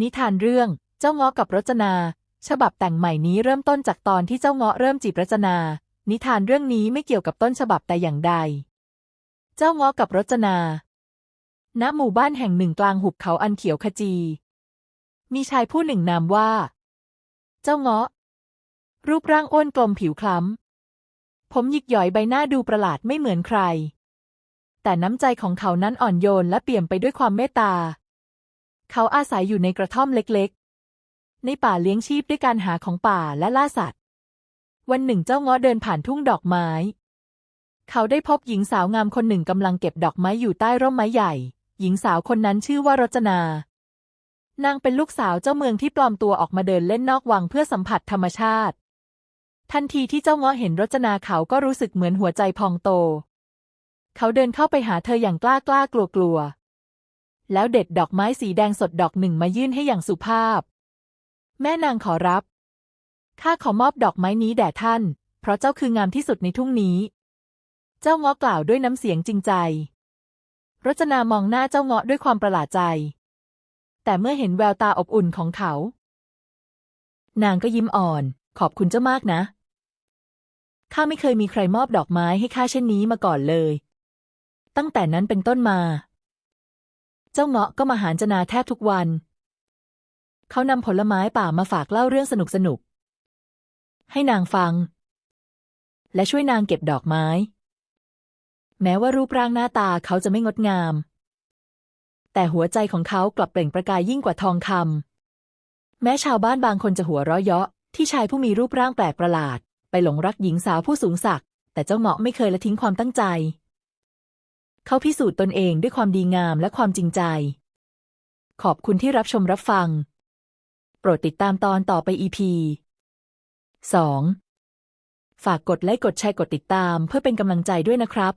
นิทานเรื่อง เจ้าเงาะกับรจนา ฉบับแต่งใหม่นี้เริ่มต้นจากตอนที่เจ้าเงาะเริ่มจีบรจนา นิทานเรื่องนี้ไม่เกี่ยวกับต้นฉบับแต่อย่างใด เจ้าเงาะกับรจนา ณ หมู่บ้านแห่งหนึ่งกลางหุบเขาอันเขียวขจี มีชายผู้หนึ่งนามว่า เจ้าเงาะ รูปร่างอ้วนกลมผิวคล้ำ ผมหยิกหย่อยใบหน้าดูประหลาดไม่เหมือนใคร แต่น้ำใจของเขานั้นอ่อนโยนและเปี่ยมไปด้วยความเมตตา เขาอาศัยอยู่ในกระท่อมเล็กๆ ในป่าเลี้ยงชีพด้วยการหาของป่าและล่าสัตว์ วันหนึ่งเจ้าเงาะเดินผ่านทุ่งดอกไม้ เขาได้พบหญิงสาวงามคนหนึ่งกำลังเก็บดอกไม้อยู่ใต้ร่มไม้ใหญ่ หญิงสาวคนนั้นชื่อว่ารจนา นางเป็นลูกสาวเจ้าเมืองที่ปลอมตัวออกมาเดินเล่นนอกวังเพื่อสัมผัสธรรมชาติ ทันทีที่เจ้าเงาะเห็นรจนาเขาก็รู้สึกเหมือนหัวใจพองโต เขาเดินเข้าไปหาเธออย่างกล้ากล้ากลัวกลัว แล้วเด็ดดอกไม้สีแดงสดดอกหนึ่งมายื่นให้อย่างสุภาพ แม่นางขอรับ ข้าขอมอบดอกไม้นี้แด่ท่าน เพราะเจ้าคืองามที่สุดในทุ่งนี้ เจ้าเงาะกล่าวด้วยน้ำเสียงจริงใจ รจนามองหน้าเจ้าเงาะด้วยความประหลาดใจ แต่เมื่อเห็นแววตาอบอุ่นของเขา นางก็ยิ้มอ่อน ขอบคุณเจ้ามากนะ ข้าไม่เคยมีใครมอบดอกไม้ให้ข้าเช่นนี้มาก่อนเลย ตั้งแต่นั้นเป็นต้นมา จ้าเงาะก็มาหาจนาแทบทุกวัน เขานำผลไม้ป่ามาฝากเล่าเรื่องสนุกสนุก ให้นางฟัง และช่วยนางเก็บดอกไม้ แม้ว่ารูปร่างหน้าตาเขาจะไม่งดงาม แต่หัวใจของเขากลับเปล่งประกายยิ่งกว่าทองคำแม้ชาวบ้านบางคนจะหัวเราะเยาะที่ชายผู้มีรูปร่างแปลกประหลาด ไปหลงรักหญิงสาวผู้สูงศักดิ์แต่เจ้าเงาะไม่เคยละทิ้งความตั้งใจ เขาพิสูจน์ตนเองด้วยความดีงามและความจริงใจ ขอบคุณที่รับชมรับฟัง โปรดติดตามตอนต่อไป EP 2 ฝากกดไลค์กดแชร์กดติดตามเพื่อเป็นกำลังใจด้วยนะครับ